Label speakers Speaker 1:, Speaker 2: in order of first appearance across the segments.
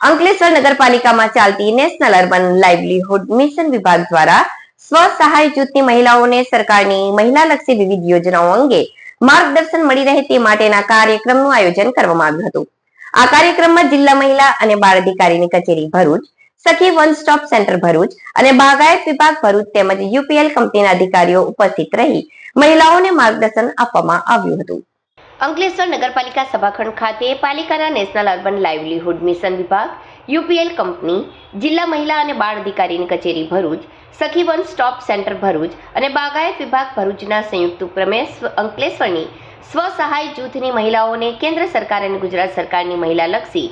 Speaker 1: અંકલેશ્વર નગરપાલિકામાં ચાલતી national urban livelihood mission વિભાગ દ્વારા સ્વ સહાય જૂથની મહિલાઓને સરકારની મહિલાલક્ષી વિવિધ યોજનાઓ અંગે માર્ગદર્શન મળી રહે તે માટેના કાર્યક્રમનું આયોજન કરવામાં આવ્યું હતું. આ કાર્યક્રમમાં જિલ્લા મહિલા અને બાળ અધિકારીની કચેરી ભરૂચ, સખી વન સ્ટોપ સેન્ટર ભરૂચ અને બાગાયત વિભાગ ભરૂચ તેમજ યુપીએલ કંપનીના અધિકારીઓ ઉપસ્થિત રહી મહિલાઓને માર્ગદર્શન આપવામાં આવ્યું હતું. અંકલેશ્વર નગરપાલિકા સભાખંડ ખાતે પાલિકાના નેશનલ અર્બન લાઇવલીહુડ મિશન વિભાગ, યુપીએલ કંપની, જિલ્લા મહિલા અને બાળ અધિકારીની કચેરી ભરૂચ, સખીવન સ્ટોપ સેન્ટર ભરૂચ અને બાગાયત વિભાગ ભરૂચના સંયુક્ત ઉપક્રમે અંકલેશ્વરની સ્વ સહાય જૂથની મહિલાઓને કેન્દ્ર સરકાર અને ગુજરાત સરકારની મહિલાલક્ષી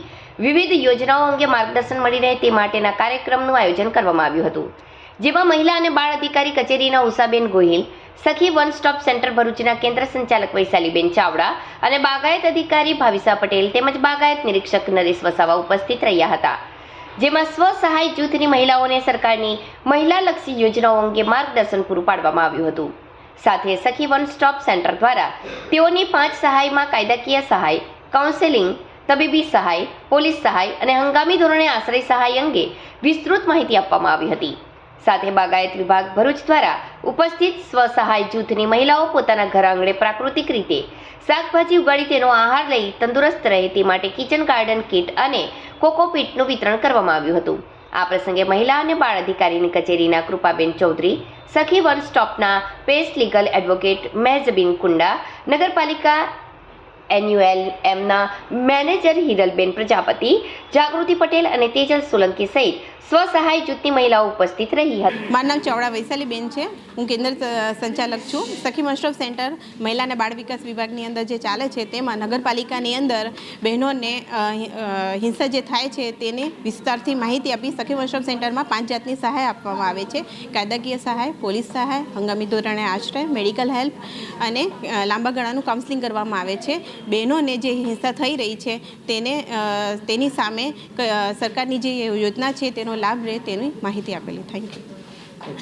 Speaker 1: વિવિધ યોજનાઓ અંગે માર્ગદર્શન મળી રહે તે માટેના કાર્યક્રમનું આયોજન કરવામાં આવ્યું હતું. જેમાં મહિલા અને બાળ અધિકારી કચેરીના ઉષાબેન ગોહિલ સખી વન સ્ટોપ સેન્ટર ભરૂચના કેન્દ્ર સંચાલક વૈશાલીબેન ચાવડા અને બાગાયત અધિકારી ભાવિસા પટેલ તેમજ બાગાયત નિરીક્ષક નરેશ વસાવા ઉપસ્થિત રહ્યા હતા. જેમાં સ્વ સહાય જૂથની મહિલાઓને સરકારની મહિલાલક્ષી યોજનાઓ અંગે માર્ગદર્શન પૂરું પાડવામાં આવ્યું હતું. સાથે સખી વન સ્ટોપ સેન્ટર દ્વારા તેઓની પાંચ સહાયમાં કાયદાકીય સહાય, કાઉન્સેલિંગ, તબીબી સહાય, પોલીસ સહાય અને હંગામી ધોરણે આશ્રય સહાય અંગે વિસ્તૃત માહિતી આપવામાં આવી હતી. સાથે બાગાયત વિભાગ ભરૂચ દ્વારા ઉપસ્થિત સ્વસહાય જૂથની મહિલાઓ પોતાના ઘર આંગણે પ્રાકૃતિક રીતે શાકભાજી ઉગાડી તેનો આહાર લઈ તંદુરસ્ત રહે તે માટે કિચન ગાર્ડન કીટ અને કોકોપીટનું વિતરણ કરવામાં આવ્યું હતું. આ પ્રસંગે મહિલા અને બાળ અધિકારીની કચેરીના કૃપાબેન ચૌધરી, સખી વન સ્ટોપના પેસ્ટ લીગલ એડવોકેટ મેહજબીન કુંડા, નગરપાલિકા એન્યુએલ એમના મેનેજર હિરલબેન પ્રજાપતિ, જાગૃતિ પટેલ અને તેજલ સોલંકી સહિત સ્વસહાય જૂથની મહિલાઓ ઉપસ્થિત રહી હતી.
Speaker 2: મારું નામ ચાવડા વૈશાલીબેન છે. હું કેન્દ્ર સંચાલક છું. સખી મસ્ટફ સેન્ટર મહિલા અને બાળ વિકાસ વિભાગની અંદર જે ચાલે છે, તેમાં નગરપાલિકાની અંદર બહેનોને હિંસા જે થાય છે, તેને વિસ્તારથી માહિતી આપી સખી મસ્ટફ સેન્ટરમાં પાંચ જાતની સહાય આપવામાં આવે છે. કાયદાકીય સહાય, પોલીસ સહાય, હંગામી ધોરણે આશ્રય, મેડિકલ હેલ્પ અને લાંબા ગાળાનું કાઉન્સલિંગ કરવામાં આવે છે. બહેનોને જે હિંસા થઈ રહી છે, તેને તેની સામે સરકારની જે યોજના છે, તેનો લાભ રહે તેની માહિતી આપેલી. થેન્ક યુ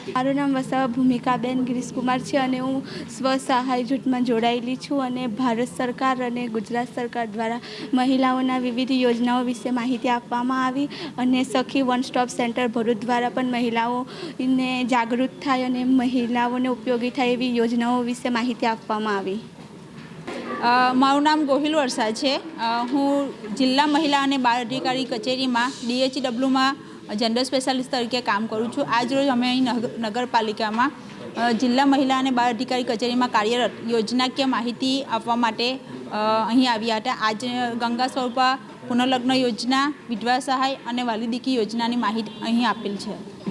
Speaker 3: મારું નામ વસાવા ભૂમિકાબેન ગિરીશકુમાર છે અને હું સ્વ સહાય જૂથમાં જોડાયેલી છું અને ભારત સરકાર અને ગુજરાત સરકાર દ્વારા મહિલાઓના વિવિધ યોજનાઓ વિશે માહિતી આપવામાં આવી અને સખી વન સ્ટોપ સેન્ટર ભરૂચ દ્વારા પણ મહિલાઓને જાગૃત થાય અને મહિલાઓને ઉપયોગી થાય એવી યોજનાઓ વિશે માહિતી આપવામાં આવી.
Speaker 4: મારું નામ ગોહિલ વરસા છે. હું જિલ્લા મહિલા અને બાળ અધિકારી કચેરીમાં ડીએચડબ્લ્યુમાં જનરલ સ્પેશિયાલિસ્ટ તરીકે કામ કરું છું. આજ રોજ અમે અહીં નગ- નગરપાલિકામાં જિલ્લા મહિલા અને બાળ અધિકારી કચેરીમાં કાર્યરત યોજનાકીય માહિતી આપવા માટે અહીં આવ્યા હતા. આજે ગંગા સ્વરૂપા પુનર્લગ્ન યોજના, વિધવા સહાય અને વાલીદીકી યોજનાની માહિતી અહીં આપેલ છે.